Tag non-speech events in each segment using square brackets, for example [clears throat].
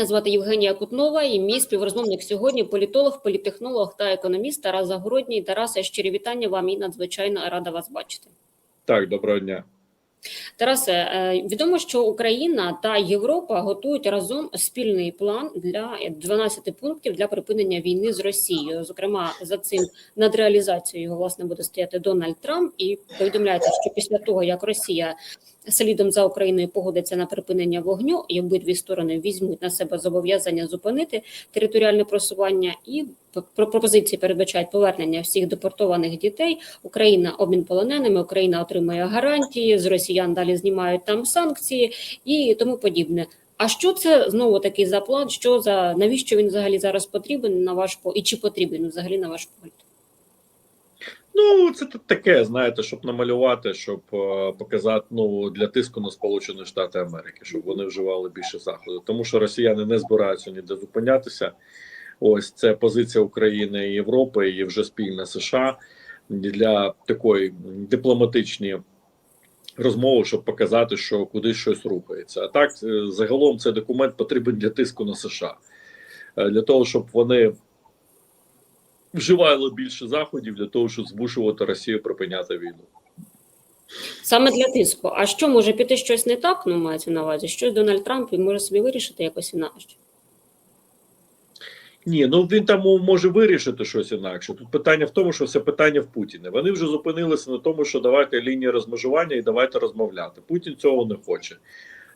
Мене звати Євгенія Кутнова і мій співрозмовник сьогодні політолог, політехнолог та економіст Тарас Загородній. Тарасе, щирі вітання вам і надзвичайно рада вас бачити. Так, доброго дня. Тарасе, е, відомо, що Україна та Європа готують разом спільний план для 12 пунктів для припинення війни з Росією. Зокрема, за цим над реалізацією його власне буде стояти Дональд Трамп. І повідомляється, що після того як Росія слідом за Україною погодиться на припинення вогню, і обидві сторони візьмуть на себе зобов'язання зупинити територіальне просування і про пропозиції передбачають повернення всіх депортованих дітей. Україна обмін полоненими, Україна отримує гарантії з росіян. Далі знімають там санкції і тому подібне. А що це знову такий за план? Що за навіщо він взагалі зараз потрібен на ваш по і чи потрібен взагалі на ваш погляд? Ну, це таке, знаєте, щоб намалювати, щоб е, показати ну для тиску на Сполучені Штати Америки, щоб вони вживали більше заходу. Тому що росіяни не збираються ніде зупинятися. Ось це позиція України і Європи, і вже спільна США для такої дипломатичної розмови, щоб показати, що кудись щось рухається. А так, е, загалом, цей документ потрібен для тиску на США, Е, для того, щоб вони вживали більше заходів для того, щоб змушувати Росію припиняти війну. Саме для тиску. А що може піти щось не так? Ну мається на увазі, щось Дональд Трамп і може собі вирішити якось інакше. Ні, ну він там може вирішити щось інакше. Тут питання в тому, що все питання в Путіні. Вони вже зупинилися на тому, що давайте лінії розмежування і давайте розмовляти. Путін цього не хоче.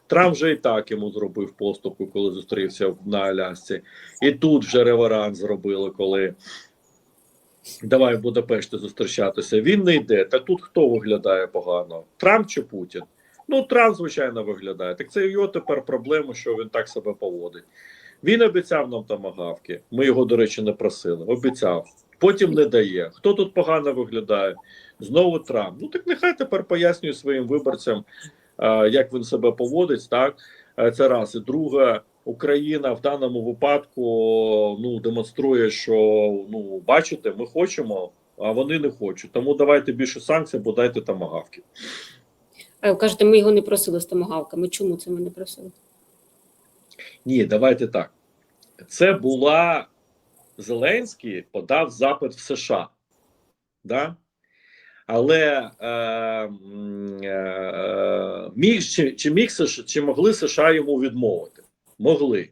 Трамп вже і так йому зробив поступку, коли зустрівся на Алясці. І тут вже реверанс зробили, коли давай в Будапешті зустрічатися. Він не йде. Та тут хто виглядає погано? Трамп чи Путін? Ну, Трамп, звичайно, виглядає. Так це його тепер проблема, що він так себе поводить. Він обіцяв нам тамагавки. Ми його, до речі, не просили. Обіцяв. Потім не дає. Хто тут погано виглядає? Знову Трамп. Ну так нехай тепер пояснює своїм виборцям, як він себе поводить. Так Е, це раз. І друге, Україна в даному випадку ну демонструє, що ну бачите, ми хочемо, а вони не хочуть. Тому давайте більше санкцій, бо дайте тамагавки. А ви кажете, ми його не просили з томагавками. Чому це ми не просили? Ні, давайте так. Це була Зеленський подав запит в США. Да? Але е, е, міг, чи, чи міг США, чи могли США йому відмовити? Могли.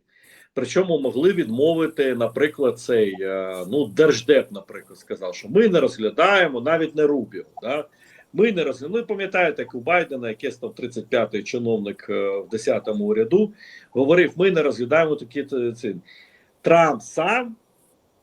Причому могли відмовити, наприклад, цей е, ну, Держдеп, наприклад, сказав, що ми не розглядаємо навіть не Рубіо. Да? Ми не розглянули, Ну, пам'ятаєте, як у Байдена, якийсь там 35-й чиновник е, в 10-му уряду, говорив: ми не розглядаємо такі т- ці. Трамп сам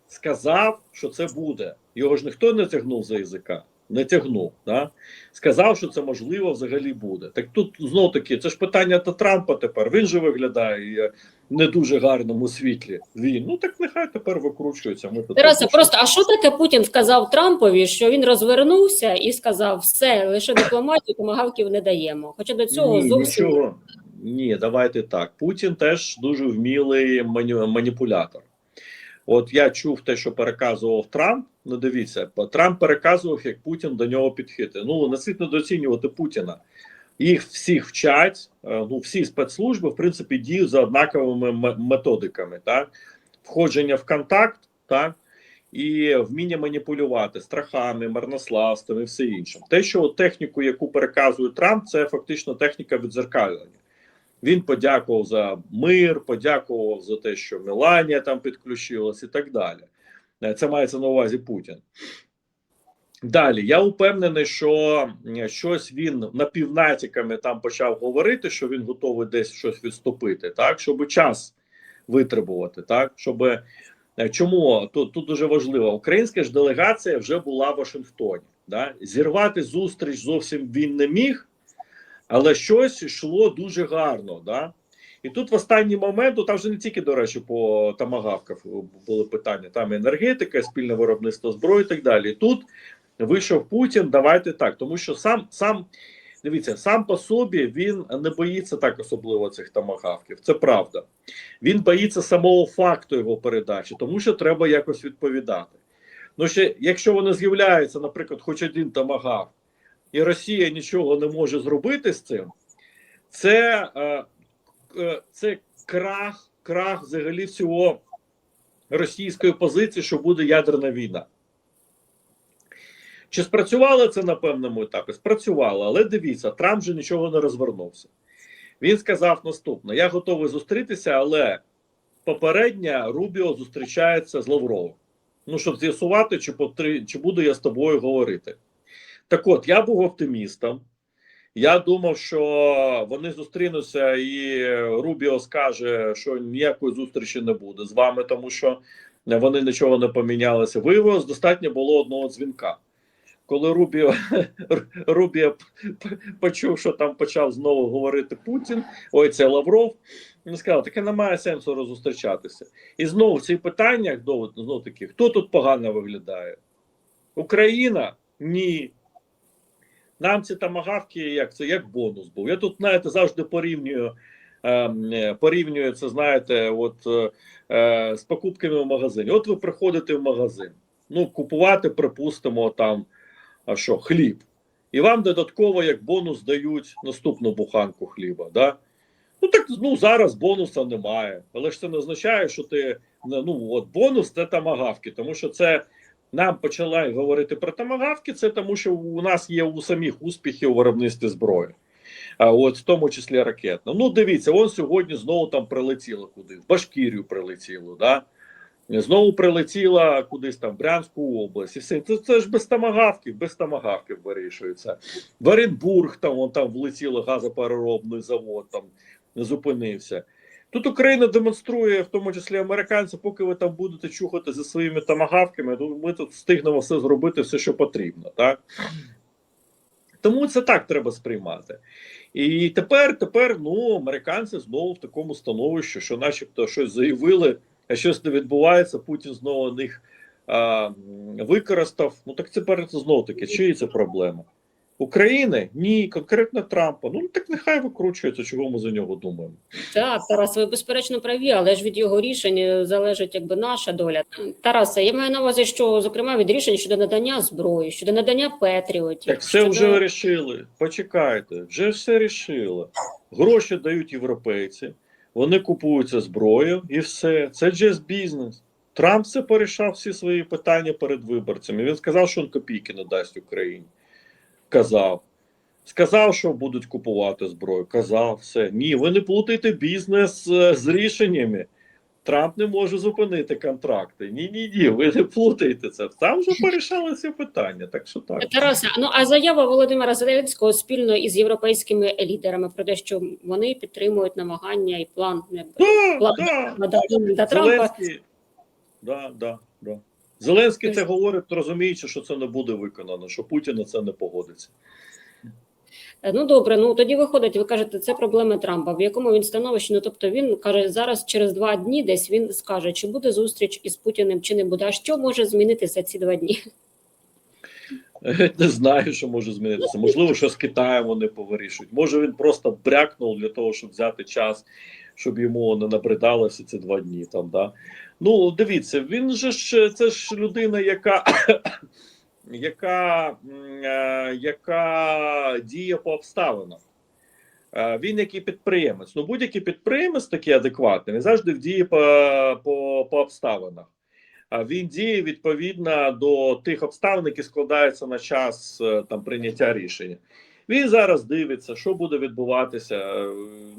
сказав, що це буде. Його ж ніхто не тягнув за язика. Не тягнув, да? сказав, що це можливо взагалі буде. Так тут знов таки це ж питання до Трампа тепер. Він же виглядає е, в не дуже гарному світлі. Він ну так нехай тепер викручується. Ми викручуємо. просто а що таке Путін сказав Трампові, що він розвернувся і сказав: все, лише дипломатію, томагавків не даємо. Хоча до цього Ні, зовсім нічого. Ні, давайте так. Путін теж дуже вмілий маніпулятор. От я чув те, що переказував Трамп. Ну, дивіться, Трамп переказував, як Путін до нього підхити. Ну, не слід недооцінювати Путіна. Їх всіх вчать, е, ну всі спецслужби, в принципі, діють за однаковими методиками. Так? Входження в контакт, так? і вміння маніпулювати страхами, марнославством і все інше. Те, що техніку, яку переказує Трамп, це фактично техніка відзеркалювання. Він подякував за мир, подякував за те, що Меланія там підключилась і так далі. Е, Це мається на увазі Путін. Далі я упевнений, що щось він напівнатяками там почав говорити, що він готовий десь щось відступити, так щоб час витребувати, так щоб е, чому тут, тут дуже важливо, українська ж делегація вже була в Вашингтоні. Да? Зірвати зустріч зовсім він не міг, але щось йшло дуже гарно. Да? І тут в останній момент, ну, там вже не тільки, до речі, по тамагавках були питання, там енергетика, спільне виробництво зброї і так далі. Тут вийшов Путін, давайте так, тому що сам сам дивіться, сам по собі він не боїться так особливо цих тамагавків. Це правда. Він боїться самого факту його передачі, тому що треба якось відповідати. Ну ще якщо вони з'являються, наприклад, хоч один тамагавк, і Росія нічого не може зробити з цим, це, е, це крах крах взагалі всього російської позиції, що буде ядерна війна. Чи спрацювало це на певному етапі? Спрацювало, але дивіться, Трамп же нічого не розвернувся. Він сказав наступне: я готовий зустрітися, але попередня Рубіо зустрічається з Лавровим. Ну, щоб з'ясувати, чи, потри... чи буду я з тобою говорити. Так от, я був оптимістом. Я думав, що вони зустрінуться, і Рубіо скаже, що ніякої зустрічі не буде з вами, тому що вони нічого не помінялися. Виявилось, достатньо було одного дзвінка. Коли Рубіо, [laughs] Рубіо почув, що там почав знову говорити Путін, ой, це Лавров, він сказав, таке немає сенсу розустрічатися. І знову в цих питаннях знову таки, хто тут погано виглядає? Україна? Ні. Нам ці тамагавки як це як бонус був. Я тут, знаєте, завжди порівнюю е, порівнюю це, знаєте, от е, з покупками в магазині. От ви приходите в магазин, ну, купувати, припустимо, там а що, хліб. І вам додатково як бонус дають наступну буханку хліба. Да? Ну так ну зараз бонуса немає. Але ж це не означає, що ти ну от бонус це тамагавки, тому що це нам почали говорити про тамагавки, це тому, що у нас є у самих успіхи у виробництві зброї, а от в тому числі ракетно. Ну, дивіться, он сьогодні знову там прилетіло куди, в Башкірію прилетіло, да? Знову прилетіла кудись там в Брянську область. І все. Це, це ж без тамагавків, без тамагавків вирішується. В Оренбург там, вон там влетіло газопереробний завод, там зупинився. Тут Україна демонструє, в тому числі американці, поки ви там будете чухати зі своїми тамагавками, то ми тут встигнемо все зробити, все, що потрібно. так Тому це так треба сприймати. І тепер, тепер ну, американці знову в такому становищі, що начебто щось заявили, а щось не відбувається, Путін знову них а, використав. Ну так тепер це знову таки, чиї це проблема? України? Ні, конкретно Трампа. Ну так нехай викручується, чого ми за нього думаємо. Так, Тарас, ви безперечно праві, але ж від його рішень залежить якби наша доля. Тарасе, я маю на увазі, що зокрема від рішень щодо надання зброї, щодо надання Петріотів. Так все щодо... вже вирішили. Почекайте, вже все рішили. Гроші дають європейці, вони купуються зброю і все. Це just бізнес. Трамп це порішав всі свої питання перед виборцями. Він сказав, що він копійки не дасть Україні. Казав. Сказав, що будуть купувати зброю. Казав все. Ні, ви не плутайте бізнес е, з рішеннями. Трамп не може зупинити контракти. Ні, ні, ні, ви не плутайте це. Там вже порішали ці питання. Так що так. Тарасе, ну а заява Володимира Зеленського спільно із європейськими лідерами про те, що вони підтримують намагання і план якби, Да, план да. до Трампа. Да, да, да. Зеленський це говорить, розуміючи, що це не буде виконано, що Путін на це не погодиться. Ну добре, ну тоді виходить, ви кажете, це проблеми Трампа. В якому він становищі? Ну тобто він каже, зараз через два дні десь він скаже, чи буде зустріч із Путіним, чи не буде. А що може змінитися ці два дні? [laughs] Не знаю, що може змінитися. Можливо, що з Китаєм вони повирішують. Може він просто брякнув для того, щоб взяти час, щоб йому не набридалося ці два дні. Там да ну дивіться, він же ж це ж людина, яка. [coughs] Яка е, яка діє по обставинах. Е, він який підприємець. Ну, будь-який підприємець такий адекватний, він завжди діє по, по, по обставинах. А він діє відповідно до тих обставин, які складаються на час е, там прийняття рішення. Він зараз дивиться, що буде відбуватися,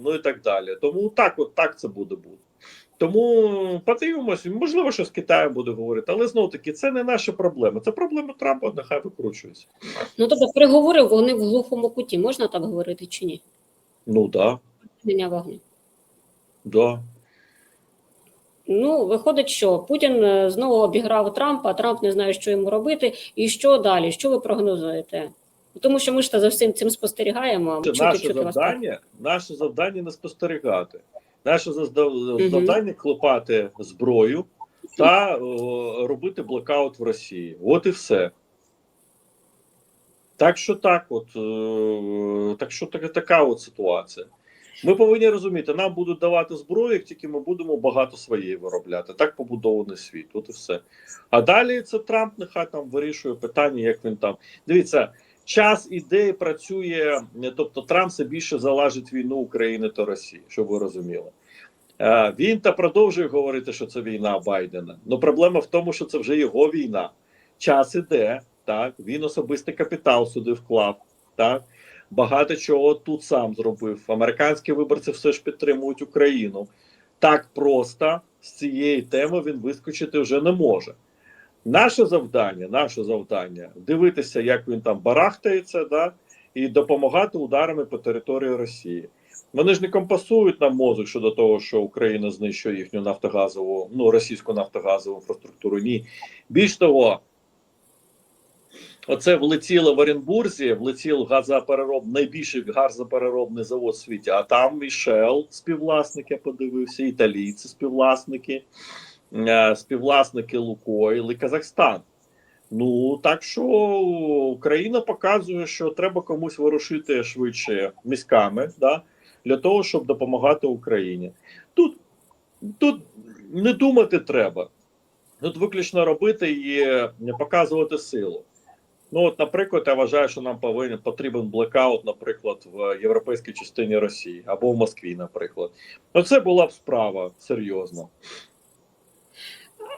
ну і так далі. Тому так, от так це буде бути. Тому подивимося, можливо, що з Китаєм буде говорити, але знову таки це не наша проблема. Це проблема Трампа, нехай викручується. Ну тобто переговори вони в глухому куті, можна так говорити чи ні? Ну так. Да. вогню. Да. Ну, виходить, що Путін е, знову обіграв Трампа, а Трамп не знає, що йому робити. І що далі? Що ви прогнозуєте? Тому що ми ж та за всім цим спостерігаємо. Це чути, наше чути завдання, наше завдання не спостерігати. Наше завдання клепати зброю та о, робити блокаут в Росії. От і все. Так що так, от е, так що так, така от ситуація. Ми повинні розуміти, нам будуть давати зброю, як тільки ми будемо багато своєї виробляти. Так побудований світ. От і все. А далі це Трамп нехай там вирішує питання, як він там. Дивіться, час іде, працює, тобто Трамп все більше залежить війну України та Росії, щоб ви розуміли. Е, Він та продовжує говорити, що це війна Байдена. Ну проблема в тому, що це вже його війна. Час іде, так він особистий капітал сюди вклав. Так багато чого тут сам зробив. Американські виборці все ж підтримують Україну. Так просто з цієї теми він вискочити вже не може. Наше завдання, наше завдання дивитися, як він там барахтається, да, і допомагати ударами по території Росії. Вони ж не компасують нам мозок щодо того, що Україна знищує їхню нафтогазову, ну російську нафтогазову інфраструктуру. Ні. Більш того, оце влетіло в Оренбурзі, влетів газоперероб, найбільший газопереробний завод в світі. А там і Shell співвласники, я подивився, італійці співвласники, е, співвласники Лукойл і Казахстан. Ну так що Україна показує, що треба комусь ворушити швидше міськами, да, для того, щоб допомагати Україні. Тут, тут не думати треба. Тут виключно робити і показувати силу. Ну, от, наприклад, я вважаю, що нам повинен потрібен блекаут, наприклад, в європейській частині Росії або в Москві, наприклад. Ну, це була б справа серйозна.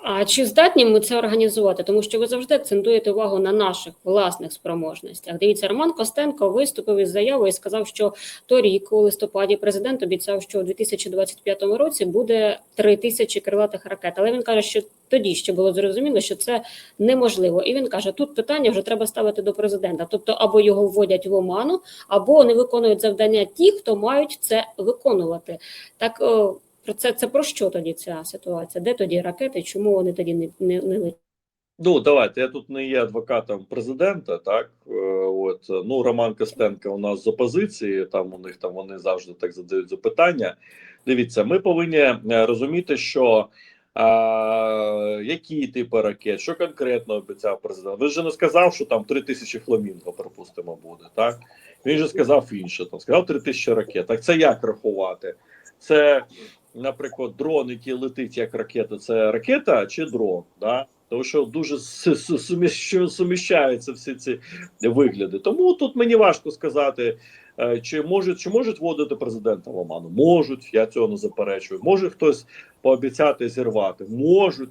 А чи здатні ми це організувати? Тому що ви завжди акцентуєте увагу на наших власних спроможностях. Дивіться, Роман Костенко виступив із заявою і сказав, що торік у листопаді президент обіцяв, що у 2025 році буде 3 тисячі крилатих ракет. Але він каже, що тоді ще було зрозуміло, що це неможливо. І він каже: тут питання вже треба ставити до президента. Тобто, або його вводять в оману, або не виконують завдання ті, хто мають це виконувати. Так. Про це це про що тоді ця ситуація? Де тоді ракети? Чому вони тоді не не, не? Ну, давайте. Я тут не є адвокатом президента, так Е, от ну Роман Костенко у нас з опозиції. Там у них там вони завжди так задають запитання. Дивіться, ми повинні е, розуміти, що а, які типи ракет, що конкретно обіцяв президент. Ви ж не сказав, що там 3 тисячі фламінго, припустимо, буде. Так він же сказав інше. Там сказав 3 тисячі ракет. Так це як рахувати? Це, наприклад, дрон, який летить як ракета, це ракета чи дрон? Да? Тому що дуже суміщаються всі ці вигляди. Тому тут мені важко сказати, е, чи можуть чи можуть вводити президента в оману. Можуть, я цього не заперечую. Може хтось пообіцяти зірвати. Можуть.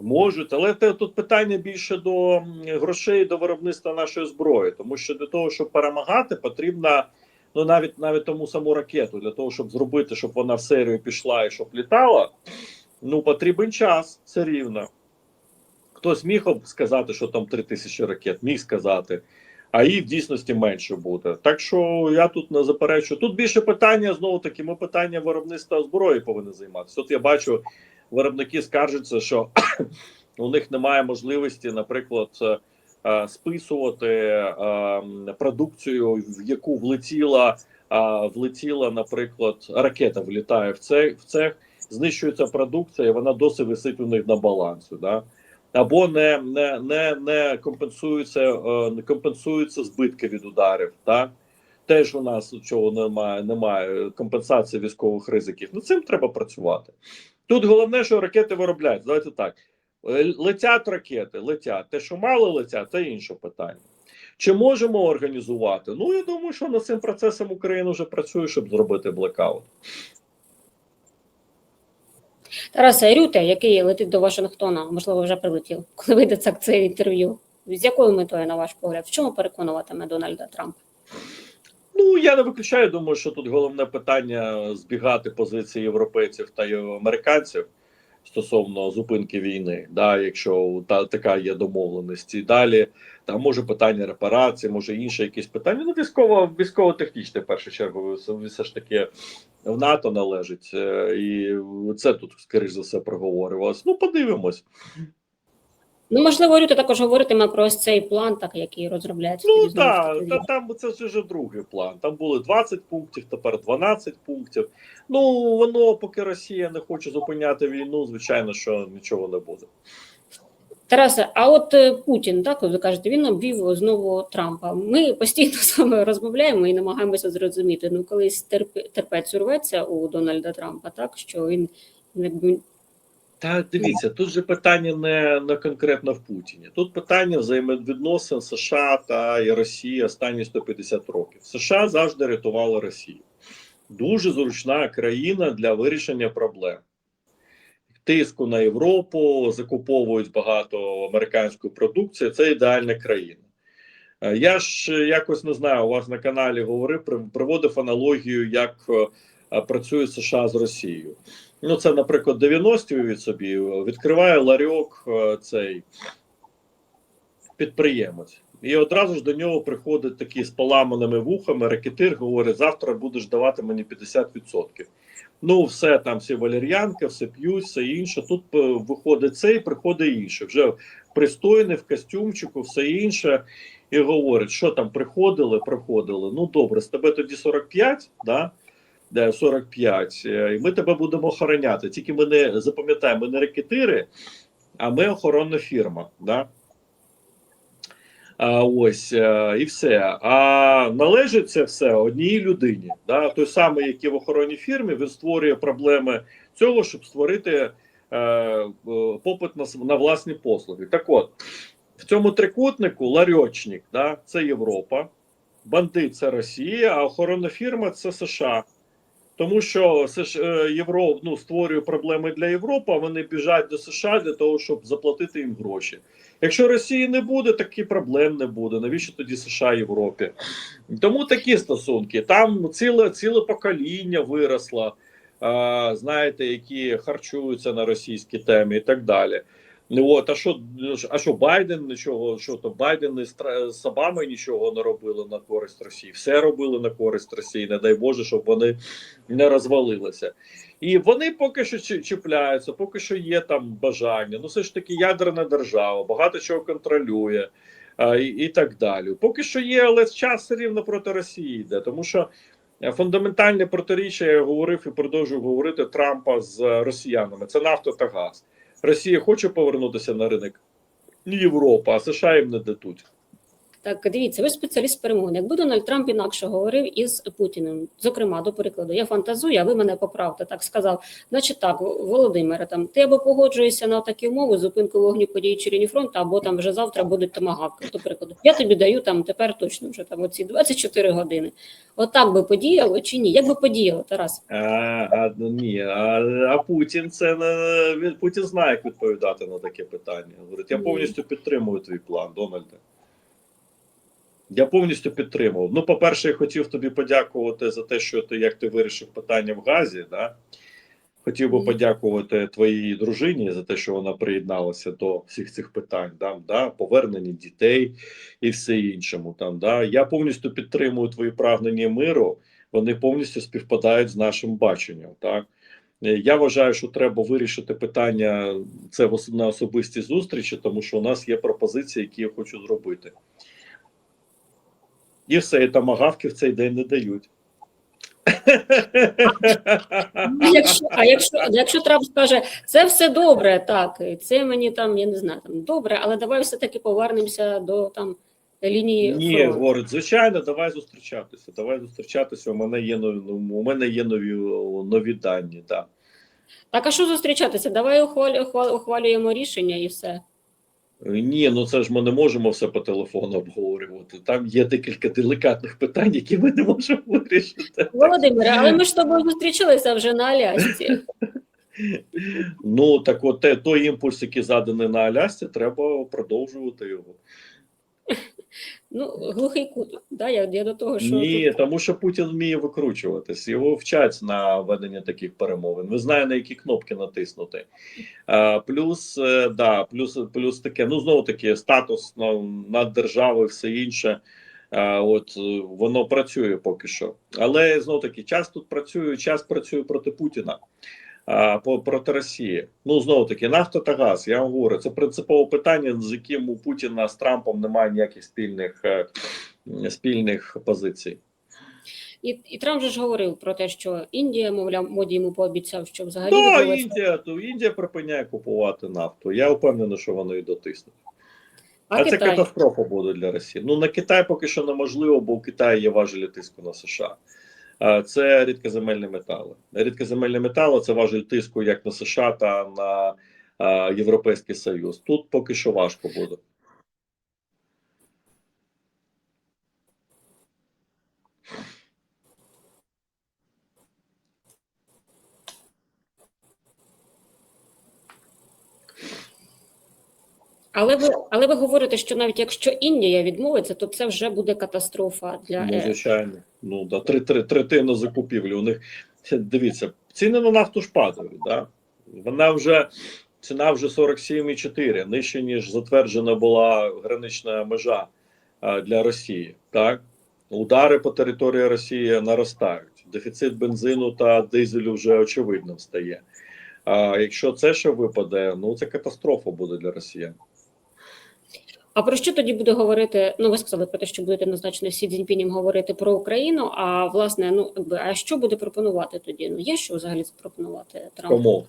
Можуть, але те тут питання більше до грошей до виробництва нашої зброї, тому що для того, щоб перемагати, потрібна ну навіть навіть тому саму ракету для того, щоб зробити, щоб вона в серію пішла і щоб літала. Ну потрібен час все рівно. Хтось міг сказати, що там 3 тисячі ракет, міг сказати, а їх в дійсності менше буде. Так що я тут не заперечую. Тут більше питання знову таки. Ми питання виробництва зброї повинні займатися. От я бачу, виробники скаржаться, що [clears throat] у них немає можливості, наприклад, списувати е, продукцію, в яку влетіла, е, влетіла, наприклад, ракета влітає в цех, в цех, знищується продукція, і вона досі висить у них на балансі. Да? Або не, не, не, не компенсуються, е, не компенсуються збитки від ударів. Так? Теж у нас чого немає, немає компенсації військових ризиків. Над цим треба працювати. Тут головне, що ракети виробляють. Давайте так. Е, Летять ракети, летять. Те, що мало летять, це інше питання. Чи можемо організувати? Ну, я думаю, що над цим процесом Україна вже працює, щоб зробити блекаут. Тараса Рюте, який летить до Вашингтона, можливо, вже прилетів, коли вийде це інтерв'ю. З якою метою, на ваш погляд, в чому переконуватиме Дональда Трампа? Ну я не виключаю. Думаю, що тут головне питання збігати позиції європейців та американців стосовно зупинки війни. Да, якщо та така є домовленість, і далі там може питання репарації, може інше якісь питання. Ну військово військово-технічне в першу чергу все ж таки в НАТО належить, е, і це тут скоріш за все проговорювалось. Ну подивимось. Ну, можливо, Рюте також говоритиме про ось цей план, так який розробляється. Ну так, та, там це вже другий план. Там були 20 пунктів, тепер 12 пунктів. Ну воно, поки Росія не хоче зупиняти війну, звичайно, що нічого не буде. Тарасе, а от е, Путін, так ви кажете, він обвів знову Трампа. Ми постійно [laughs] з вами розмовляємо і намагаємося зрозуміти. Ну, колись терп- терпець урветься у Дональда Трампа, так що він якби Так, дивіться, тут же питання не, не конкретно в Путіні. Тут питання взаємовідносин США та і Росії останні 150 років. США завжди рятували Росію. дуже зручна країна для вирішення проблем. Тиску на Європу, закуповують багато американської продукції. Це ідеальна країна. Е, Я ж якось не знаю, у вас на каналі говорив, при- приводив аналогію, як е, працює США з Росією. Ну, це, наприклад, 90-ті від собі відкриває ларьок е, цей підприємець. І одразу ж до нього приходить такий з поламаними вухами ракетир, говорить: завтра будеш давати мені 50%. Ну, все там, всі валер'янки, все п'ють, все інше. Тут е, виходить цей, приходить інше. Вже пристойний в костюмчику, все інше. І говорить, що там приходили, приходили. Ну добре, з тебе тоді 45, да? Де 45, е, і ми тебе будемо охороняти. Тільки ми не запам'ятаємо, ми не ракетири, а ми охоронна фірма. Да? А, ось е, і все. А належить це все одній людині. Да? Той самий, який в охоронній фірмі, він створює проблеми цього, щоб створити е, е, попит на, на власні послуги. Так от, в цьому трикутнику ларьочник, да, це Європа, бандит це Росія, а охоронна фірма це США. Тому що е, Євро, ну, створює проблеми для Європи, вони біжать до США для того, щоб заплатити їм гроші. Якщо Росії не буде, таких проблем не буде. Навіщо тоді США Європі? Тому такі стосунки. Там ціле ціле покоління виросло, знаєте, які харчуються на російській темі і так далі. Ну от, а що, а що Байден нічого, що то Байден Тра- з Обамою нічого не робили на користь Росії. Все робили на користь Росії. Не дай Боже, щоб вони не розвалилися. І вони поки що чіпляються, поки що є там бажання. Ну, все ж таки, ядерна держава, багато чого контролює а, і, і так далі. Поки що є, але час все рівно проти Росії йде, тому що фундаментальне протиріччя я говорив і продовжую говорити Трампа з росіянами. Це нафта та газ. Росія хоче повернутися на ринок Європа, а США їм не дадуть. Так, дивіться, ви спеціаліст перемовин. Якби Дональд Трамп інакше говорив із Путіним, зокрема, до прикладу, я фантазую, а ви мене поправте, так сказав. Значить так, Володимире, там ти або погоджуєшся на такі умови, зупинку вогню по діючій лінії фронту, або там вже завтра будуть томагавки, до прикладу. Я тобі даю там тепер точно вже там оці 24 години. Отак би подіяло чи ні? Як би подіяло, Тарас? А, а, ні, а, а Путін це він Путін знає, як відповідати на таке питання. Говорить, я повністю підтримую твій план, Дональде. Я повністю підтримував. Ну, по-перше, я хотів тобі подякувати за те, що ти як ти вирішив питання в Газі. Да? Хотів би подякувати твоїй дружині за те, що вона приєдналася до всіх цих питань, там, да? повернення дітей і все іншому. Там, да? Я повністю підтримую твої прагнення миру, вони повністю співпадають з нашим баченням. Так? Е, Я вважаю, що треба вирішити питання це на особистій зустрічі, тому що у нас є пропозиції, які я хочу зробити. І все, і тамагавки в цей день не дають. Ну, Якщо, а якщо, якщо Трамп скаже, це все добре, так, це мені там, я не знаю, там добре, але давай все-таки повернемося до там лінії Ні, фронту. говорить, звичайно, давай зустрічатися. Давай зустрічатися. У мене є нові, ну, у мене є нові, нові дані. Да. Так, а що зустрічатися? Давай ухвалю, ухвалюємо рішення і все. Ні, ну це ж ми не можемо все по телефону обговорювати. Там є декілька делікатних питань, які ми не можемо вирішити. Володимире, але ми ж тобою зустрічалися вже на Алясці. Ну так, от той імпульс, який заданий на Алясці, треба продовжувати його. Ну, глухий кут. Да, я, я до того, що Ні, тут- тому що Путін вміє викручуватись. Його вчать на ведення таких перемовин. Ви знає на які кнопки натиснути. А, плюс, е, да, плюс, плюс таке, ну знову таки, статус на, над державою, все інше. А, от е, воно працює поки що. Але знову таки, час тут працює, час працює проти Путіна. А, по, проти Росії. Ну знову таки, нафта та газ. Я вам говорю, це принципове питання, з яким у Путіна з Трампом немає ніяких спільних е, спільних позицій. і, і Трамп же ж говорив про те, що Індія, мовляв, моді йому пообіцяв, що взагалі Да, відновиться. Індія, то Індія припиняє купувати нафту. Я впевнений, що воно і дотисне. А, А, це катастрофа буде для Росії. Ну на Китай поки що неможливо, бо у Китаї є важелі тиску на США. Це рідкоземельні метали. Рідкоземельні метали це важель тиску як на США та на Європейський Союз. Тут поки що важко буде. Але ви, але ви говорите, що навіть якщо Індія відмовиться, то це вже буде катастрофа для Ну, звичайно. Ну, да, три, три, третина закупівлі. У них дивіться, ціни на нафту ж падають. Да? Вона вже ціна вже 47,4, нижче, ніж затверджена була гранична межа а, для Росії. Так? Удари по території Росії наростають. Дефіцит бензину та дизелю вже очевидним стає. А якщо це ще випаде, ну це катастрофа буде для росіян. А про що тоді буде говорити? Ну, ви сказали про те, що будете назначено Сі Цзіньпінем говорити про Україну. А власне, ну якби, а що буде пропонувати тоді? Ну є що взагалі запропонувати Трампу? Кому?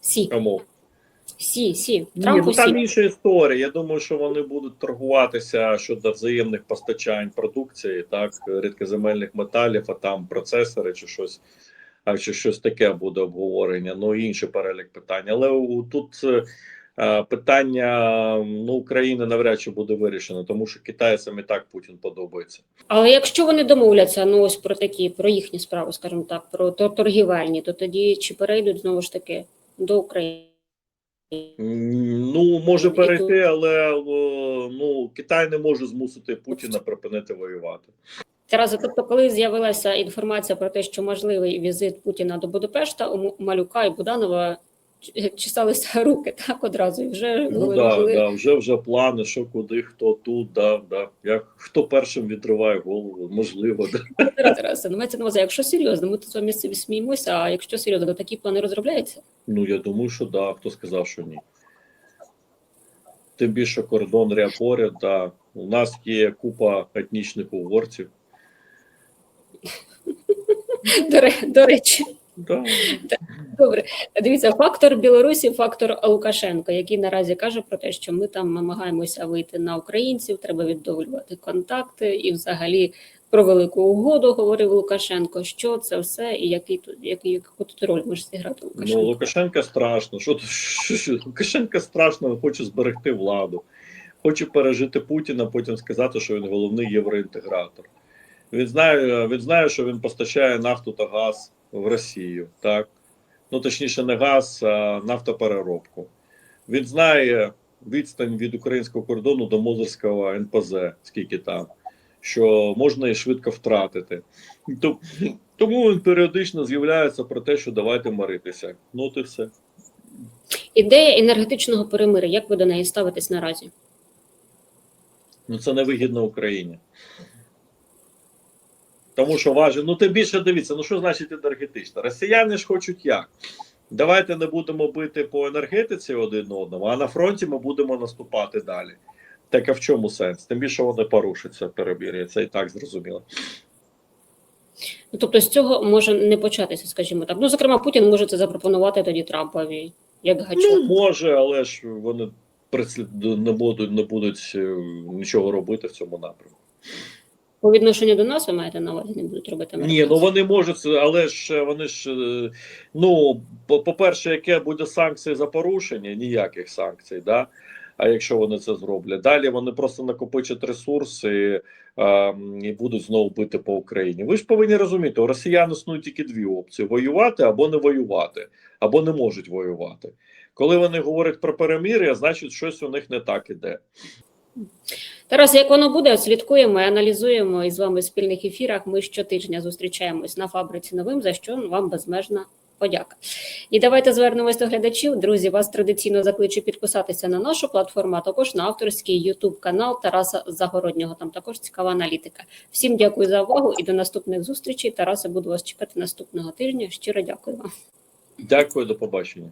Сі, Кому? сі, сі. Ні, Трампу ну там сі. інша історія. Я думаю, що вони будуть торгуватися щодо взаємних постачань продукції, так рідкоземельних металів, а там процесори чи щось, а чи щось таке буде обговорення. Ну і інший перелік питань. Але тут е, питання ну, України навряд чи буде вирішено, тому що китайцям і так Путін подобається. Але якщо вони домовляться, ну ось про такі, про їхні справи, скажімо так, про торгівельні, то тоді чи перейдуть знову ж таки до України? Ну, може перейти, але ну Китай не може змусити Путіна припинити воювати. Тарасе, тобто, коли з'явилася інформація про те, що можливий візит Путіна до Будапешта, у Малюка і Буданова чесалися руки так одразу, і вже Ну да, були- да, вже вже плани, що куди, хто тут, да, да. Як хто першим відриває голову, можливо, да. [laughs] Тарас, ну мається на увазі, якщо серйозно, ми тут з вами сміємося, а якщо серйозно, то такі плани розробляються? Ну я думаю, що да. Хто сказав, що ні. Тим більше кордон ря поряд, да. У нас є купа етнічних угорців. До речі, Да. добре. Дивіться, фактор Білорусі, фактор Лукашенко, який наразі каже про те, що ми там намагаємося вийти на українців, треба відновлювати контакти і взагалі про велику угоду говорив Лукашенко. Що це все і який тут який яку тут роль може зіграти Ну, Лукашенко? Лукашенка страшно. Що, що, що? Лукашенка страшно, хоче зберегти владу, хоче пережити Путіна, потім сказати, що він головний євроінтегратор. Він знає, він знає, що він постачає нафту та газ в Росію, так? Ну, точніше, не газ, а нафтопереробку. Він знає відстань від українського кордону до Мозерського НПЗ, скільки там, що можна і швидко втратити. Тому він періодично з'являється про те, що давайте миритися. Ну, от і все. Ідея енергетичного перемиря. Як ви до неї ставитесь наразі? Ну це не вигідно Україні. Тому що важить, ну тим більше дивіться, ну що значить енергетично? Росіяни ж хочуть як? Давайте не будемо бити по енергетиці один одному, а на фронті ми будемо наступати далі. Так а в чому сенс? Тим більше вони порушаться перебір, це і так зрозуміло. Ну, тобто з цього може не початися, скажімо так. Ну, зокрема, Путін може це запропонувати тоді Трампові, як гачок. Ну, може, але ж вони не будуть, не будуть е, нічого робити в цьому напрямку. По відношенню до нас ви маєте на увазі, не будуть робити Ні, ну вони можуть, але ж вони ж е, ну по- по-перше, яке буде санкції за порушення, ніяких санкцій, да. А якщо вони це зроблять, далі вони просто накопичать ресурси е, і будуть знову бити по Україні. Ви ж повинні розуміти, у росіян існують тільки дві опції: воювати або не воювати, або не можуть воювати. Коли вони говорять про перемир'я, значить щось у них не так іде. Тарас, як воно буде, слідкуємо аналізуємо і з вами в спільних ефірах. Ми щотижня зустрічаємось на фабриці новим, за що вам безмежна подяка. І давайте звернемось до глядачів. Друзі, вас традиційно закличу підписатися на нашу платформу, а також на авторський YouTube канал Тараса Загороднього. Там також цікава аналітика. Всім дякую за увагу і до наступних зустрічей. Тараса, буду вас чекати наступного тижня. Щиро дякую вам. Дякую, до побачення.